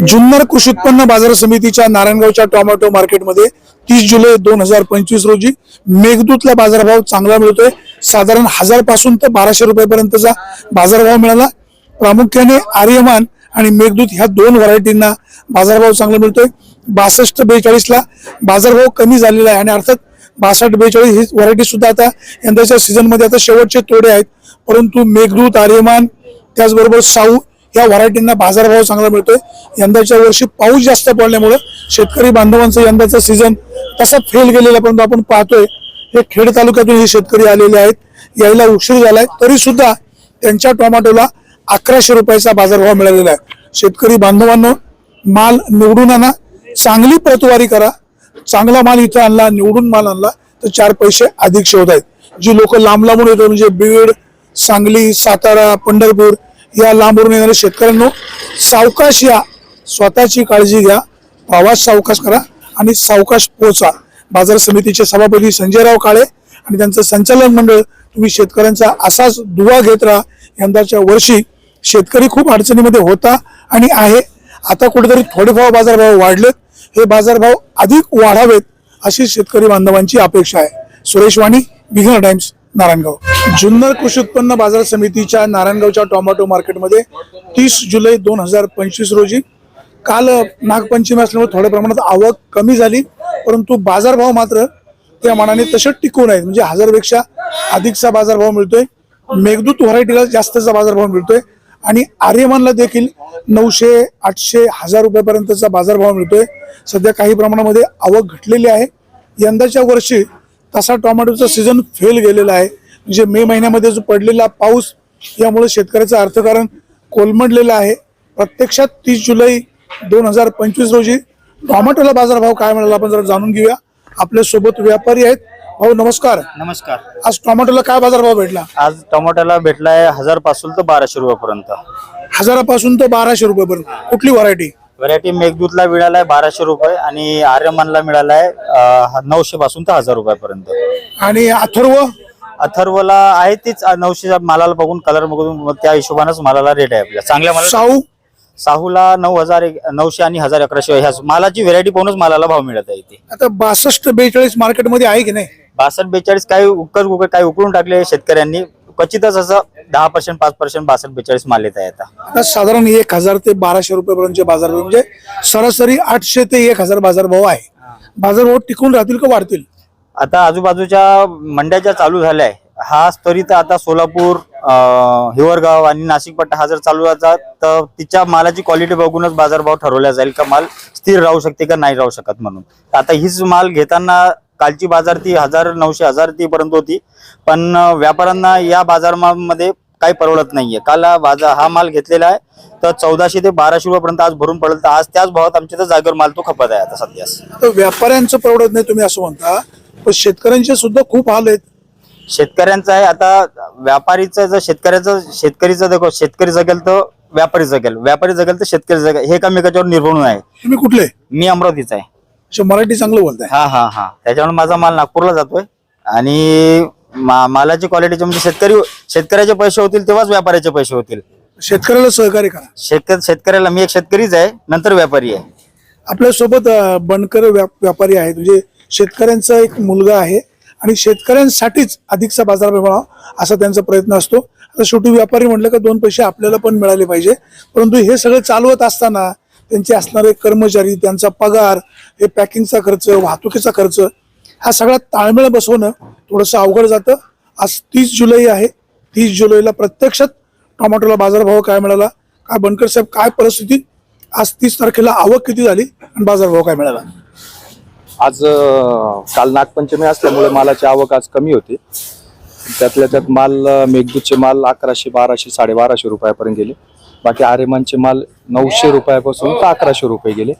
जुन्नर कृषी उत्पन्न बाजार समितीच्या नारायणगावच्या टोमॅटो मार्केटमध्ये तीस जुलै दोन हजार पंचवीस रोजी मेघदूतला बाजारभाव चांगला मिळतोय. साधारण हजारपासून तर बाराशे रुपयापर्यंतचा बाजारभाव मिळाला. प्रामुख्याने आर्यमान आणि मेघदूत ह्या दोन व्हरायटींना बाजारभाव चांगला मिळतोय. बासष्ट बेचाळीसला बाजारभाव कमी झालेला आहे आणि अर्थात बासष्ट बेचाळीस ही व्हरायटी सुद्धा आता यंदाच्या सीझनमध्ये आता शेवटचे तोडे आहेत. परंतु मेघदूत आर्यमान त्याचबरोबर साऊ या व्हरायटींना बाजारभाव चांगला मिळतोय. यंदाच्या वर्षी पाऊस जास्त पडल्यामुळे शेतकरी बांधवांचं यंदाचा सीझन तसा फेल गेलेला परंतु आपण पाहतोय. हे खेड तालुक्यातून हे शेतकरी आलेले आहेत. यायला उशीर झालाय. तरी सुद्धा त्यांच्या टोमॅटोला अकराशे रुपयाचा बाजारभाव मिळालेला आहे. शेतकरी बांधवांनो माल निवडून आणा. चांगली प्रतवारी करा. चांगला माल इथं आणला निवडून माल आणला तर चार पैसे अधिक शोध आहेत. जी लोक लांब लांबून येतो म्हणजे बीड सांगली सातारा पंढरपूर या लांबवरून येणाऱ्या शेतकऱ्यांनो सावकाश या स्वतःची काळजी घ्या प्रवास सावकाश करा आणि सावकाश पोचा बाजार समितीचे सभापती संजयराव काळे आणि त्यांचं संचालन मंडळ तुम्ही शेतकऱ्यांचा असाच दुवा घेत राहा. यंदाच्या वर्षी शेतकरी खूप अडचणीमध्ये होता आणि आहे. आता कुठेतरी थोडेफार बाजारभाव वाढलेत. हे बाजारभाव अधिक वाढावेत अशी शेतकरी बांधवांची अपेक्षा आहे. सुरेश वाणी बिघर टाइम्स. नारायणगाव. जुन्नर कृषी उत्पन्न बाजार समितीच्या नारायणगावच्या टोमॅटो मार्केटमध्ये तीस जुलै दोन हजार पंचवीस रोजी काल नागपंचमी असल्यामुळे थोड्या प्रमाणात आवक कमी झाली परंतु बाजारभाव मात्र त्या मानाने तसे टिकून आहेत. म्हणजे हजारपेक्षा अधिकचा बाजारभाव मिळतोय मेघदूत व्हरायटीला जास्तचा बाजारभाव मिळतोय आणि आर्यमानला देखील नऊशे आठशे हजार रुपयापर्यंतचा बाजारभाव मिळतोय. सध्या काही प्रमाणामध्ये आवक घटलेली आहे. यंदाच्या वर्षी तसा टोमॅटोचा सीझन फेल गेलेला आहे. म्हणजे मे महिन्यामध्ये जो पडलेला पाऊस यामुळे शेतकऱ्याचं अर्थकारण कोलमडलेलं आहे. प्रत्यक्षात तीस जुलै दोन हजार पंचवीस रोजी टोमॅटोला बाजारभाव काय मिळाला आपण जरा जाणून घेऊया. आपल्यासोबत व्यापारी आहेत. भाऊ नमस्कार. नमस्कार. आज टोमॅटोला काय बाजारभाव भेटला? आज टोमॅटोला भेटलाय हजारपासून तर बाराशे रुपयापर्यंत. हजारापासून तर बाराशे रुपयापर्यंत. कुठली व्हरायटी? व्हरायटी मेघदूतला मिळालाय बाराशे रुपये आणि आर्यमनला मिळालाय नऊशे पासून तर हजार रुपयापर्यंत. आणि अथर्व? अथर्वला आहे तीच नऊशे मालाला बघून कलर बघून मग त्या हिशोबानेच मालाला रेट आहे आपल्या. चांगल्या माला साऊ? साहूला नऊ हजार एक- नऊशे आणि हजार अकराशे ह्या मालाची व्हेरायटी पाहूनच मालाला भाव मिळत आहे इथे. आता बासष्ट बेचाळीस मार्केटमध्ये आहे की नाही? बासष्ट बेचाळीस काही उकर उकर काही उकळून टाकले शेतकऱ्यांनी. क्वचितच असं दहा पर्सेंट पाच पर्सेंट बासष्ट बेचाळीस माल येत आहे आता. आता साधारण एक हजार ते बाराशे रुपयापर्यंतचे बाजारभाव म्हणजे सरासरी आठशे ते एक हजार बाजारभाव आहे. बाजारभाव टिकून राहतील का वाढतील? आता आजूबाजूच्या मंड्या ज्या चालू झाल्या आहे हा त्वरित आता सोलापूर अं, हिवरगाव आणि नाशिक पट्टा हा जर चालू झाला तर तिच्या मालाची क्वालिटी बघूनच बाजारभाव ठरवला जाईल का माल स्थिर राहू शकते का नाही राहू शकत म्हणून. आता हीच माल घेताना कालची बाजार ती हजार नऊशे हजार ती पर्यंत होती. पण व्यापाऱ्यांना या बाजारामध्ये काही परवडत नाहीये. काल हा बाजार हा माल घेतलेला आहे. तर चौदाशे ते बाराशे रुपयापर्यंत आज भरून पडलं. तर आज त्याच भावात आमच्या जागेवर माल तो खपत आहे आता सध्यास तर व्यापाऱ्यांचं परवडत नाही तुम्ही असं म्हणता. पण शेतकऱ्यांचे सुद्धा खूप हाल आहेत. शेतकऱ्यांचं आहे. आता व्यापारीचं जर शेतकऱ्याचं शेतकरीचं देखो शेतकरी जगेल तर व्यापारी जगेल. व्यापारी जगेल तर शेतकरी जगेल. हे एकमेकाच्यावर निर्भरून आहे तुम्ही कुठले? मी अमरावतीचा आहे. असे मराठी चांगलं बोलताय. हा हा हा. त्याच्यामुळे माझा माल नागपूरला जातोय. आणि मा- मालाची क्वालिटीचे म्हणजे शेतकरी शेतकऱ्याचे पैसे होतील तेव्हाच व्यापाऱ्याचे पैसे होतील. शेतकऱ्याला सहकार्य करा. शेतकरी शेतकऱ्याला मी एक शेतकरीच आहे नंतर व्यापारी आहे. आपल्यासोबत बनकर व्याप- व्यापारी आहेत. म्हणजे शेतकऱ्यांचा एक मुलगा आहे आणि शेतकऱ्यांसाठीच अधिकचा बाजार मिळावा असा त्यांचा प्रयत्न असतो. आता शेवटी व्यापारी म्हटलं का दोन पैसे आपल्याला पण मिळाले पाहिजे. परंतु हे सगळं चालवत असताना त्यांचे असणारे कर्मचारी त्यांचा पगार हे पॅकिंगचा खर्च वाहतुकीचा खर्च हा सगळा ताळमेळ बसवणं थोडंसं अवघड जातं. आज तीस जुलै आहे. तीस जुलैला प्रत्यक्षात टोमॅटोला बाजारभाव काय मिळाला? काय बनकर साहेब काय परिस्थिती? आज तीस तारखेला आवक किती झाली आणि बाजारभाव काय मिळाला? आज काल नागपंचमी असल्यामुळे मालाची आवक आज कमी होती. त्यातल्या त्यात माल मेघदूतचे माल अकराशे बाराशे साडेबाराशे रुपयापर्यंत गेले. बाकी आरेमानचे माल नऊशे रुपयापासून तर अकराशे रुपये गेले.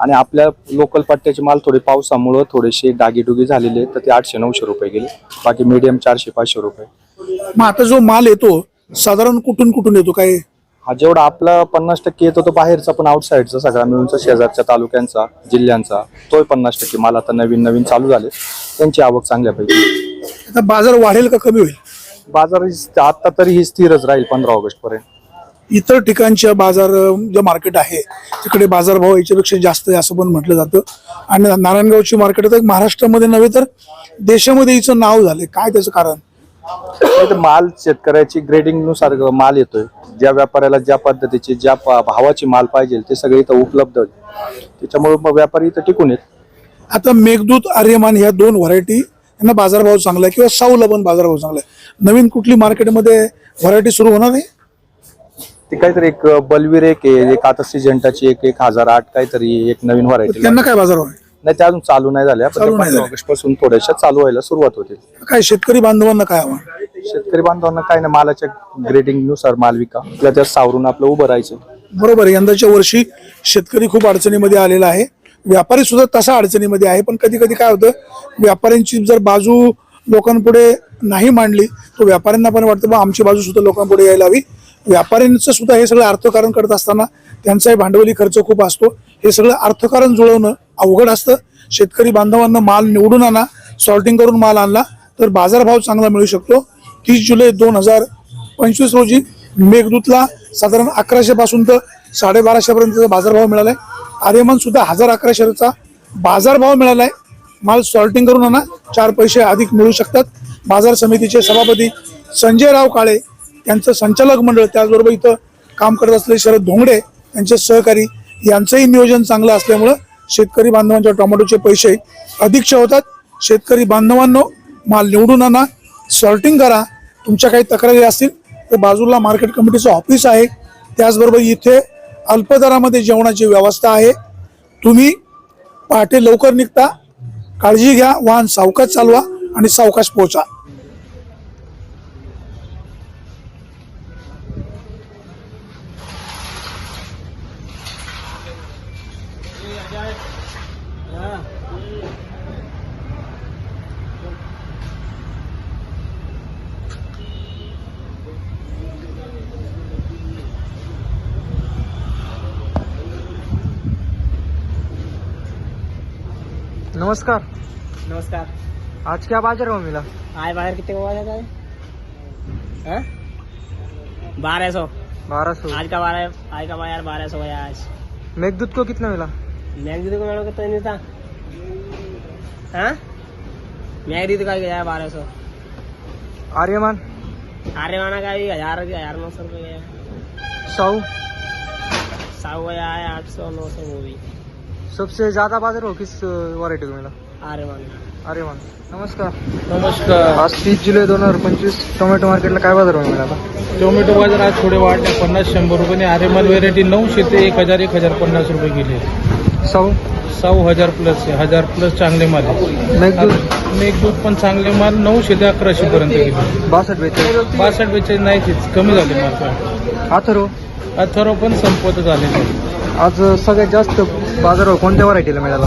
आणि आपल्या लोकल पट्ट्याचे माल थोडे पावसामुळं थोडेसे डागीडुगी झालेले तर ते आठशे नऊशे रुपये गेले. बाकी मीडियम चारशे पाचशे रुपये. मग आता जो माल येतो साधारण कुठून कुठून येतो काय? हा जेवढा आपला पन्नास टक्के येतो तो बाहेरचा पण आउटसाईडचा सगळा मिळूनचा शेजारच्या तालुक्यांचा जिल्ह्यांचा तोही पन्नास टक्के माल आता नवीन नवीन चालू झाले. त्यांची आवक चांगल्यापैकी. आता बाजार वाढेल का कमी होईल? बाजार ही- आता तरी ही स्थिरच राहील पंधरा ऑगस्ट पर्यंत इतर ठिकाणच्या बाजार जे मार्केट आहे तिकडे बाजारभाव याच्यापेक्षा जास्त आहे असं पण म्हटलं जातं. आणि नारायणगावची मार्केट आता महाराष्ट्रामध्ये नव्हे तर देशामध्ये हिचं नाव झालंय. काय त्याचं कारण? तर माल शेतकऱ्याची ग्रेडिंगनुसार माल येतोय. ज्या व्यापाऱ्याला ज्या पद्धतीची ज्या भावाची माल पाहिजे ते सगळे इथं उपलब्ध त्याच्यामुळे व्यापारी इथं टिकून येत आता मेघदूत आर्यमान ह्या दोन व्हरायटी यांना बाजारभाव चांगला आहे किंवा साऊला पण बाजारभाव चांगला आहे. नवीन कुठली मार्केटमध्ये व्हरायटी सुरू होणार आहे? ते काहीतरी एक बलवीर एक आहे एक आता सिजंटाची एक एक हजार आठ काहीतरी एक नवीन व्हरायटी त्यांना काय आहे नाही ते अजून चालू नाही झाल्या चालू नाही झाल्या. ऑगस्टपासून थोड्याशा चालू व्हायला सुरुवात होते. काय शेतकरी बांधवांना काय हवं? शेतकरी बांधवांना काय नाही मालाच्या ग्रेडिंगनुसार माल विका. आपल्या त्या सावरून आपलं उभं राहायचं. बरोबर आहे. यंदाच्या वर्षी शेतकरी खूप अडचणीमध्ये आलेला आहे. व्यापारी सुद्धा तसा अडचणीमध्ये आहे पण कधी कधी काय होतं व्यापाऱ्यांची जर बाजू लोकांपुढे नाही मांडली तर व्यापाऱ्यांना पण वाटतं बा आमची बाजू सुद्धा लोकांपुढे यायला हवी. व्यापाऱ्यांचं सुद्धा हे सगळं अर्थकारण करत असताना त्यांचाही भांडवली खर्च खूप असतो. हे सगळं अर्थकारण जुळवणं अवघड असतं. शेतकरी बांधवांना माल निवडून आणा सॉर्टिंग करून माल आणला तर बाजारभाव चांगला मिळू शकतो. तीस जुलै दोन हजार पंचवीस रोजी मेघदूतला साधारण अकराशेपासून तर साडेबाराशेपर्यंतचा बाजारभाव मिळाला आर्यमान सुद्धा हजार अकराशेचा बाजारभाव मिळाला आहे माल सॉर्टिंग करून आणा चार पैसे अधिक मिळू शकतात. बाजार समितीचे सभापती संजय राव काळे त्यांचं संचालक मंडळ त्याचबरोबर इथं काम करत असलेले शरद धोंगडे यांचे सहकारी यांचंही नियोजन चांगलं असल्यामुळं शेतकरी बांधवांच्या टोमॅटोचे पैसे अधिकचे होतात शेतकरी बांधवांनो माल निवडून आणा सॉर्टिंग करा. तुमच्या काही तक्रारी असतील तर बाजूला मार्केट कमिटीचं ऑफिस आहे. त्याचबरोबर इथे अल्पदरामध्ये जेवणाची व्यवस्था आहे. तुम्ही पहाटे लवकर निघता काळजी घ्या वाहन सावकाश चालवा आणि सावकाश पोहोचा. नमस्कार। नमस्कार। आज क्या बाज़ार भाव मिला? आए बाहर कितने को बाज़ार है? बारह सौ। बारह सौ। आज का बारह आज का बाज़ार बारह सौ है आज। मेघदूत को कितना मिला? मैगदी को मेरे को तो नहीं था। हाँ? मैगदी का गया बारह सौ। आर्यमान? आर्यमाना का भी हज़ार हज़ार नौ सौ रुपये गया। साऊ साहू गया है आठ सौ नौ सौ वो भी। सबसे ज्यादा बाजार भाव किस व्हरायटी को मिला? आर्यमान। आर्यमान। नमस्कार। नमस्कार। आज तीस जुलै दोन हजार पंचवीस टोमॅटो मार्केटला काय बाजार भाव मिळाला टोमॅटो बाजार आज थोडे वाढले पन्नास शंभर रुपये. आरेमान व्हेरायटी नऊशे ते एक हजार एक हजार पन्नास रुपये गेले. साऊ? सहा हजार प्लस आहे हजार प्लस चांगले माल आहे मेघदूत? मेघदूत पण चांगले माल नऊशे ते अकराशे पर्यंत गेले. बासष्ट बेचाळीस. बासष्ट बेचाळीस नाही तेच कमी झाले माल अथर्व? अथर्व पण संपत झालेले आहे. आज सगळ्यात जास्त बाजार भाव कोणत्या व्हरायटीला मिळाला?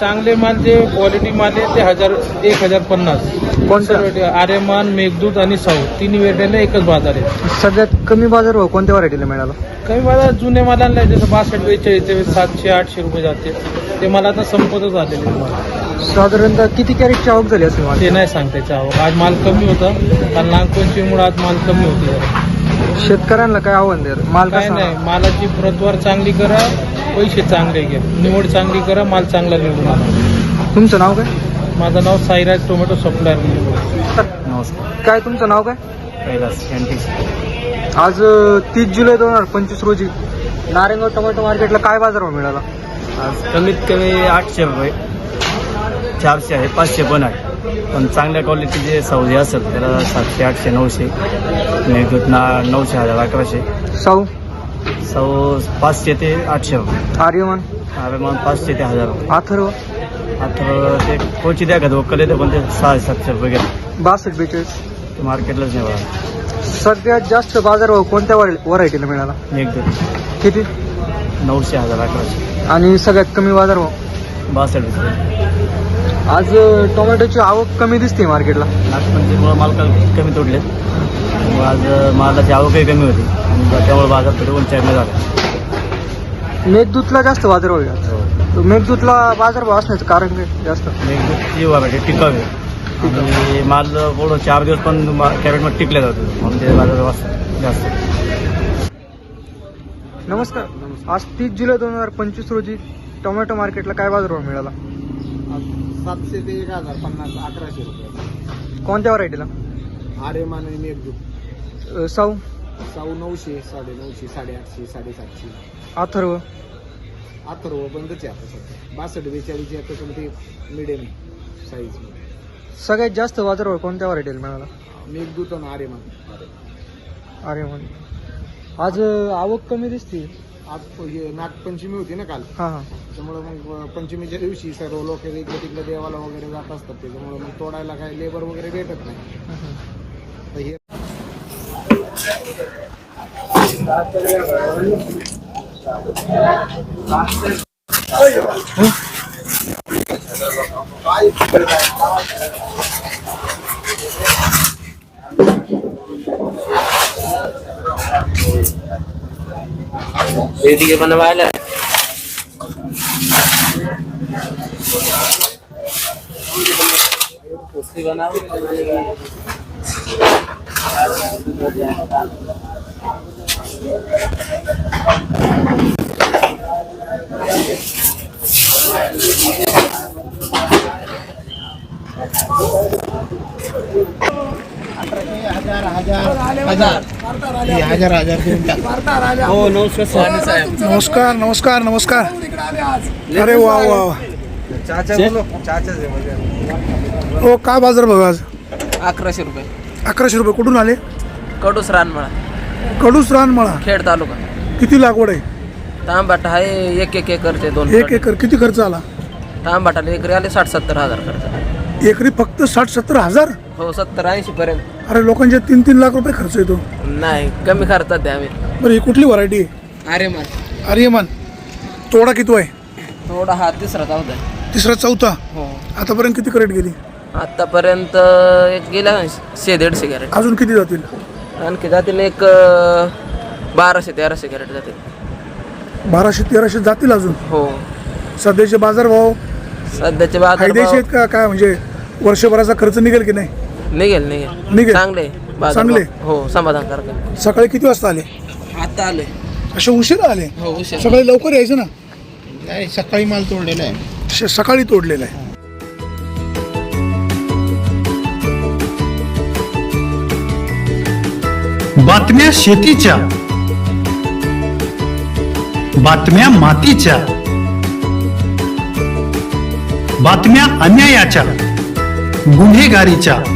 चांगले माल जे क्वालिटी माल आहे ते हजार एक हजार पन्नास. कोणत्या आर्यमान मेघदूत आणि साऊ. तिन्ही व्हेरायटीला एकच बाजार आहे. सगळ्यात कमी बाजार भाव कोणत्या व्हरायटीला मिळाला? काही बाजार जुने मालांना आहे, जसं बासष्ट बेचाळीस ते सातशे आठशे रुपये जाते. ते मला आता संपतच आलेले माल. साधारणतः किती कॅरेटची आवक झाली असेल ते नाही सांगता याच्या आवक. आज माल कमी होता कारण नागपंचमीमुळे आज माल कमी होते जरा. शेतकऱ्यांना काय आव्हान द्याल माल काय नाही मालाची प्रतवार चांगली करा पैसे चांगले घ्या. निवड चांगली करा माल चांगला निवडून आणा तुमचं नाव काय? माझं नाव साईराज टोमॅटो सप्लायर नमस्कार. काय तुमचं नाव काय? कैलास आज तीस जुलै दोन हजार पंचवीस रोजी नारायणगाव टोमॅटो मार्केटला काय बाजारभाव मिळाला? आज कमीत कमी आठशे रुपये चारशे आहे पाचशे पण आहे. पण चांगल्या क्वालिटीचे सौदे असेल त्याला सातशे आठशे नऊशे. मेघदूत ना नऊशे हजार अकराशे. साऊ सौ पाचशे ते आठशे. आर्यमान मग पाचशे ते हजार. अथर्व? आता ते कोची द्या का? वक्कल येते पण ते सहा सातशे रुपये गेले बासष्ट बेचाळीस मार्केटलाच नाही बघा. सगळ्यात जास्त बाजारभाव कोणत्या व्हरायटीला मिळाला? मेघदूत किती? नऊशे हजार अकराशे. आणि सगळ्यात कमी बाजारभाव? बासष्ट आज टोमॅटोची आवक कमी दिसते मार्केटला. नागपंचमीमुळे माल कमी तोडले. आज मालाची आवकही कमी होती. त्यामुळे बाजार थोडे उंचाईने झाला. मेघदूतला जास्त बाजारभाव आहे आज. मेघदूतला बाजारभाव असण्याचं कारण काय जास्त? मेघदूतची व्हरायटी टिकावी आणि माल पुढं चार दिवस पण कॅरेटमध्ये टिकले जातो म्हणून ते बाजार वाजता जास्त. नमस्कार. आज तीस जुलै दोन हजार पंचवीस रोजी टोमॅटो मार्केटला काय बाजारभाव मिळाला? सातशे ते एक हजार पन्नास अकराशे रुपये. कोणत्या व्हरायटीला आर्यमान आणि मेघदूत. साऊ? साऊ नऊशे साडे नऊशे साडेआठशे साडेसातशे अथर्व? अथर्व बंदच आहे आता सध्या. बासष्ट बेचाळीस आहे त्याच्यामध्ये मिडियम साईज सगळ्यात जास्त बाजारभाव कोणत्या व्हरायटीला मिळाला? मेघदूत आणि आर्यमान अरे म्हण आज अ, आवक कमी दिसते. आज हे नागपंचमी होती ना काल. हां हां. त्यामुळं मग पंचमीच्या दिवशी सर्व लोक इकडे तिकडे देवाला वगैरे जात असतात. त्याच्यामुळं मग तोडायला काही लेबर वगैरे भेटत नाही. तर हे एदिके बनवायला उसकी बनाओ हजार हजार हजार नमस्कार नमस्कार नमस्कार अरे वा वा वा. हो काय बाजार भाव आज? अकराशे रुपये. अकराशे रुपये. कुठून आले? कडूस रानमळा. कडूस रानमळा. खेड तालुका. किती लागवड आहे? तांबाट आहे एक एक एकरचे दोन एक एकर. किती खर्च आला? तांबाटाला एकरी आले साठ सत्तर हजार खर्च. एकरी फक्त साठ सत्तर हजार? हो सत्तर ऐंशी पर्यंत. अरे लोकांचे तीन तीन लाख रुपये खर्च येतो. नाही कमी खर्चात द्या आम्ही. बरं ही कुठली व्हरायटी आहे अरे मग आर्यमान. तोडा किती आहे? थोडा हा तिसरा चौथा. आहे. तिसरा चौथा? हो. आतापर्यंत किती करेट गेली? आतापर्यंत एक गेल्या शे दीडशे कॅरेट अजून किती जातील? आणखी जातील एक अं, बाराशे तेराशे कॅरेट जातील. बाराशे तेराशे जातील अजून? हो. सध्याचे बाजारभाव सध्याचे बाजार फायदेशीर आहेत का? काय म्हणजे वर्षभराचा खर्च निघेल की नाही? निघेल निघेल. निघेल. चांगले. बाजार चांगले? हो समाधानकारक सकाळी किती वाजता आले? आता आले असे उशिरा आले? हो सकाळी लवकर यायचं ना? सकाळी माल तोडलेला आहे. श- सकाळी तोडलेलं आहे. बातम्या शेतीच्या. बातम्या मातीच्या. बातम्या अन्यायाच्या. गुन्हेगारीच्या.